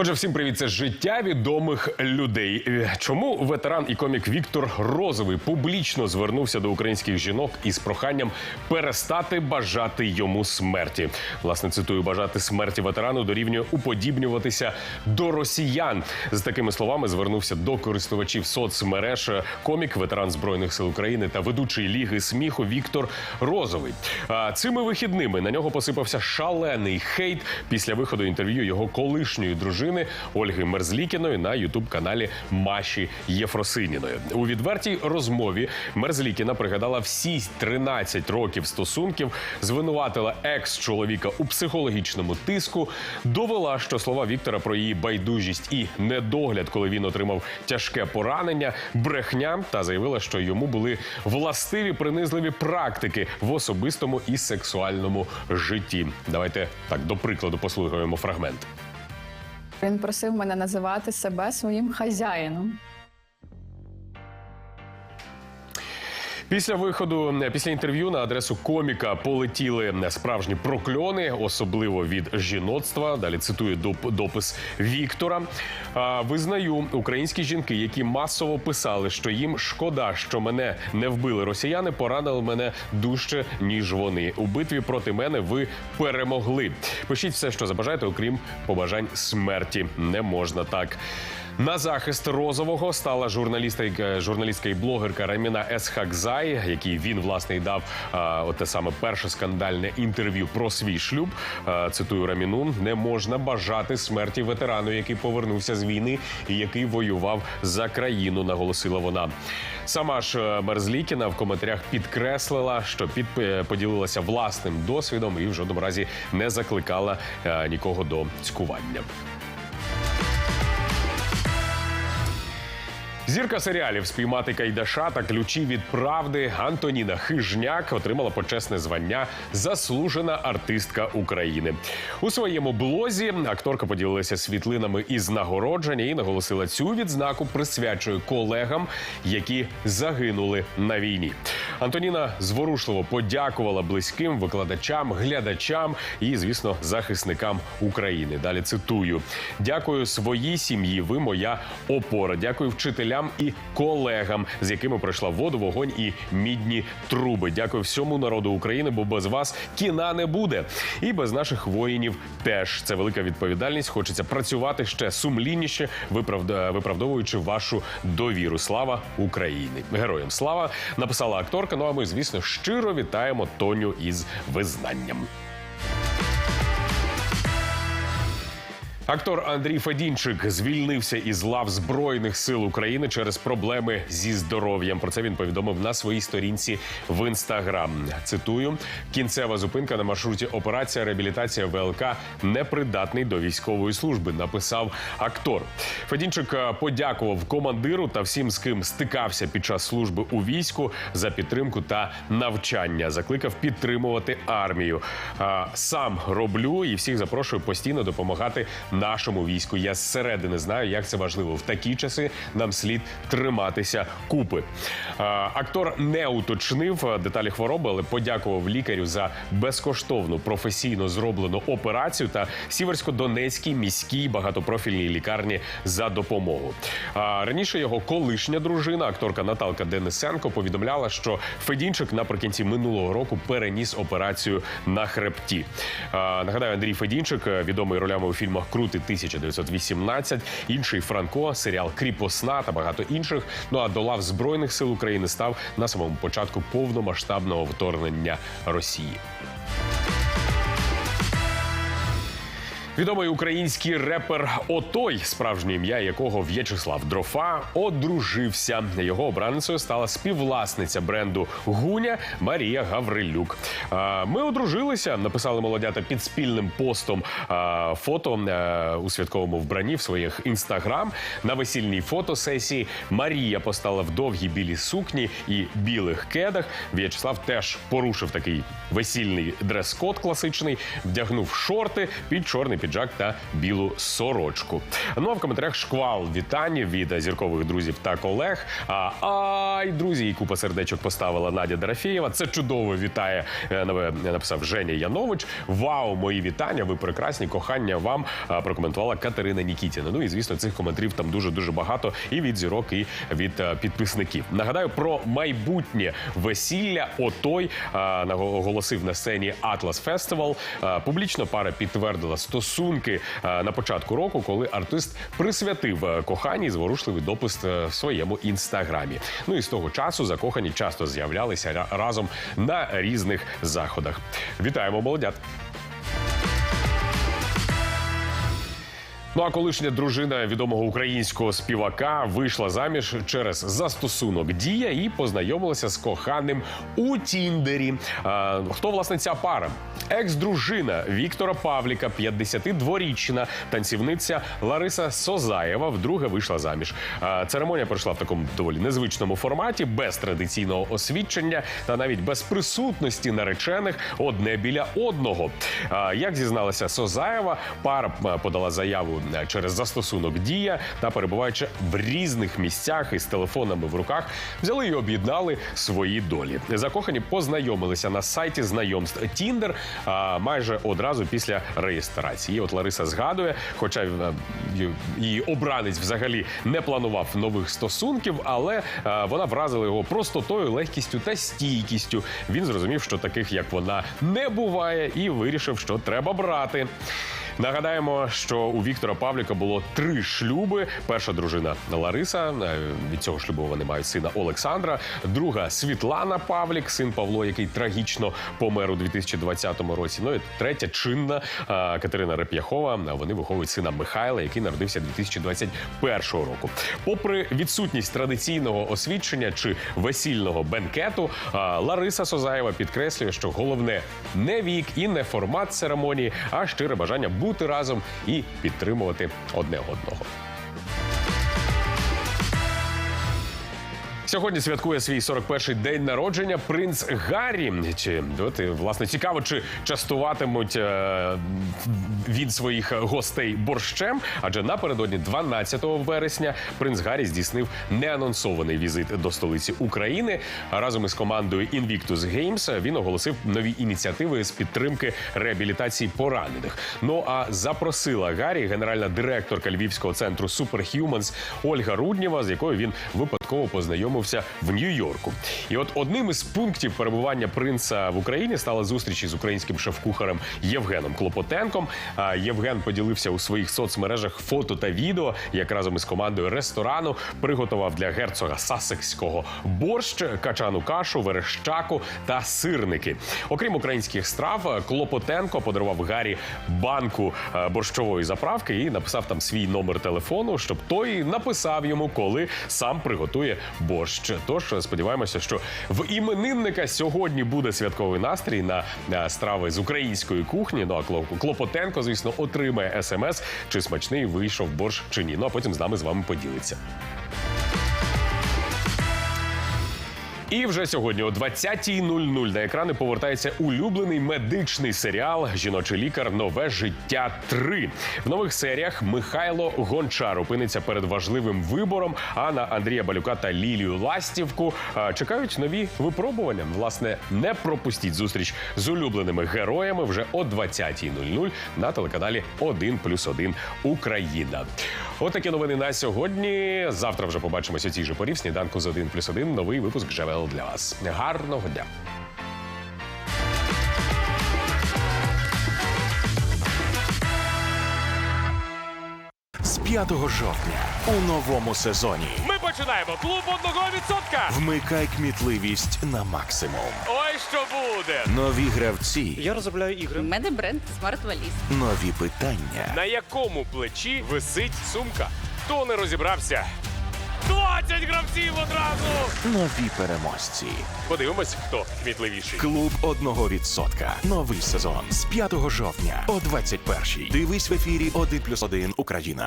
Отже, всім привіт, це життя відомих людей. Е, Чому ветеран і комік Віктор Розовий публічно звернувся до українських жінок із проханням перестати бажати йому смерті? Власне, цитую, бажати смерті ветерану дорівнює уподібнюватися до росіян. З такими словами звернувся до користувачів соцмереж комік, ветеран збройних сил України та ведучий ліги сміху Віктор Розовий. Цими вихідними на нього посипався шалений хейт після виходу інтерв'ю його колишньої дружини Ольги Мерзлікіної на ютуб-каналі Маші Єфросиніної. У відвертій розмові Мерзлікіна пригадала всі 13 років стосунків, звинуватила екс-чоловіка у психологічному тиску, довела, що слова Віктора про її байдужість і недогляд, коли він отримав тяжке поранення, брехня та заявила, що йому були властиві принизливі практики в особистому і сексуальному житті. Давайте так до прикладу послухаємо фрагмент. Він просив мене називати себе своїм хазяїном. Після виходу після інтерв'ю на адресу коміка полетіли справжні прокльони, особливо від жіноцтва. Далі цитую доп- допис Віктора. Визнаю українські жінки, які масово писали, що їм шкода, що мене не вбили росіяни, поранили мене дужче ніж вони. У битві проти мене ви перемогли. Пишіть все, що забажаєте, окрім побажань смерті. Не можна так. На захист розового стала журналістка, журналістка і блогерка Раміна Есхакзай, якій він власне й дав от те саме перше скандальне інтерв'ю про свій шлюб. А, цитую Раміну: не можна бажати смерті ветерану, який повернувся з війни і який воював за країну. Наголосила вона. Сама ж е, Мерзлікіна в коментарях підкреслила, що під е, поділилася власним досвідом і в жодному разі не закликала е, нікого до цькування. Зірка серіалів спіймати Кайдаша та ключі від правди Антоніна Хижняк отримала почесне звання Заслужена артистка України. У своєму блозі акторка поділилася світлинами із нагородження і наголосила цю відзнаку присвячує колегам, які загинули на війні. Антоніна зворушливо подякувала близьким викладачам, глядачам і, звісно, захисникам України. Далі цитую: дякую своїй сім'ї. Ви моя опора. Дякую вчителям і колегам, з якими пройшла воду, вогонь і мідні труби. Дякую всьому народу України, бо без вас кіна не буде. І без наших воїнів теж це велика відповідальність. Хочеться працювати ще сумлінніше, виправдовуючи вашу довіру. Слава Україні! Героям слава написала акторка. Ну а ми, звісно, щиро вітаємо Тоню із визнанням. Актор Андрій Федінчик звільнився із лав Збройних сил України через проблеми зі здоров'ям. Про це він повідомив на своїй сторінці в інстаграм. Цитую: кінцева зупинка на маршруті операція реабілітація ВЛК непридатний до військової служби. Написав актор. Федінчик е, подякував командиру та всім, з ким стикався під час служби у війську за підтримку та навчання. Закликав підтримувати армію. Сам роблю і всіх запрошую постійно допомагати нашому війську. Я зсередини знаю, як це важливо. В такі часи нам слід триматися купи. Актор не уточнив е, деталі хвороби, але подякував лікарю за безкоштовну професійно зроблену операцію та Сіверсько-Донецькій міській багатопрофільній лікарні за допомогу. Раніше його колишня дружина, акторка Наталка Денисенко, повідомляла, що Федінчик наприкінці минулого року переніс операцію на хребті. Нагадаю, Андрій Федінчик, е, відомий ролями у фільмах Крути 1918, інший Франко, серіал Кріпосна та багато інших. Ну а до лав Збройних сил України став на самому початку повномасштабного вторгнення Росії. Відомий український репер Отой, справжнє ім'я якого В'ячеслав Дрофа, одружився. Його обраницею стала співвласниця бренду Гуня Марія Гаврилюк. Ми одружилися, написали молодята під спільним постом фото у святковому вбранні в своїх інстаграм. На весільній фотосесії Марія постала в довгій білій сукні і білих кедах. В'ячеслав теж порушив такий весільний дрес-код класичний, вдягнув шорти під чорний піджак та білу сорочку. Ну а в коментарях шквал вітань від зіркових друзів та колег. А ай, друзі, і купа сердечок поставила Надя Дарафєєва. Це чудово вітає е, е, написав Женя Янович. Вау, мої вітання! Ви прекрасні. Кохання вам прокоментувала Катерина Нікітіна. Ну і звісно, цих коментарів там дуже дуже багато і від зірок, і від е, підписників. Нагадаю про майбутнє весілля. Отой наго- оголосив на сцені Festival. Е, Публічно пара підтвердила стосунки е, на початку року, коли артист присвятив е, коханій зворушливий допис е, в своєму інстаграмі. Ну і з того часу закохані часто з'являлися ра- разом на різних заходах. Вітаємо молодят! Ну а колишня дружина відомого українського співака вийшла заміж через застосунок Дія і познайомилася з коханим у Тіндері. А, хто власне ця пара? Екс-дружина Віктора Павліка, 52-річна танцівниця Лариса Созаєва, вдруге вийшла заміж. А, церемонія пройшла в такому доволі незвичному форматі, без традиційного освідчення та навіть без присутності наречених одне біля одного. А, як зізналася Созаєва, пара подала заяву через застосунок Дія та перебуваючи в різних місцях із телефонами в руках, взяли і об'єднали свої долі. Закохані познайомилися на сайті знайомств а, майже одразу після реєстрації. От Лариса згадує, хоча е, її обранець взагалі не планував нових стосунків, але е, вона вразила його простотою, легкістю та стійкістю. Він зрозумів, що таких як вона не буває, і вирішив, що треба брати. Нагадаємо, що у Віктора Павліка було три шлюби. Перша дружина Лариса. е, Від цього шлюбу вони мають сина Олександра. Друга Світлана Павлік, син Павло, який трагічно помер у 2020 році. Ну і третя чинна е, Катерина Реп'яхова. Вони виховують сина Михайла, який народився 2021 року. Попри відсутність традиційного освідчення чи весільного бенкету, е, Лариса Созаєва підкреслює, що головне не вік і не формат церемонії, а щире бажання бути разом і підтримувати одне одного. Сьогодні святкує свій 41-й день народження принц Гаррі. Чи от, власне цікаво, чи частуватимуть е, від своїх гостей борщем? Адже напередодні 12 вересня принц Гаррі здійснив неанонсований візит до столиці України. Разом із командою Invictus Games він оголосив нові ініціативи з підтримки реабілітації поранених. Ну а запросила Гаррі генеральна директорка Львівського центру Superhumans Ольга Руднєва, з якою він випадково познайомився в Нью-Йорку. І от одним із пунктів перебування принца в Україні стала зустріч із українським шеф-кухарем Євгеном Клопотенком. Євген поділився у своїх соцмережах фото та відео, як разом із командою ресторану приготував для герцога Сасекського борщ, качану кашу, верещаку та сирники. Окрім українських страв, Клопотенко подарував Гаррі банку е, борщової заправки і написав там свій номер телефону, щоб той написав йому, коли сам приготує борщ. Тож сподіваємося, що в іменинника сьогодні буде святковий настрій на страви з української кухні. Ну а Клопотенко, звісно, отримає смс, чи смачний вийшов борщ чи ні. Ну а потім з нами з вами поділиться. І вже сьогодні о 20.00 на екрани повертається улюблений медичний серіал Жіночий лікар Нове життя 3». В нових серіях Михайло Гончар опиниться перед важливим вибором. А на Андрія Балюка та Лілію Ластівку чекають нові випробування. Власне, не пропустіть зустріч з улюбленими героями вже о 20.00 на телеканалі 1+,1 Україна. Отакі новини на сьогодні. Завтра вже побачимося цій же порі сніданку з 1+,1. Новий випуск ЖВЛ для вас. Гарного дня! з 5 жовтня у новому сезоні. Ми починаємо клуб одного відсотка. Вмикай кмітливість на максимум. Ой, що буде? Нові гравці, Я розробляю ігри. У мене бренд Smart Valise. нові питання, На якому плечі висить сумка? Хто не розібрався? 20 гравців одразу. нові переможці. Подивимось, хто кмітливіший. Клуб одного відсотка. Новий сезон з 5 жовтня о 21-й. Дивись в ефірі 1+,1 Україна.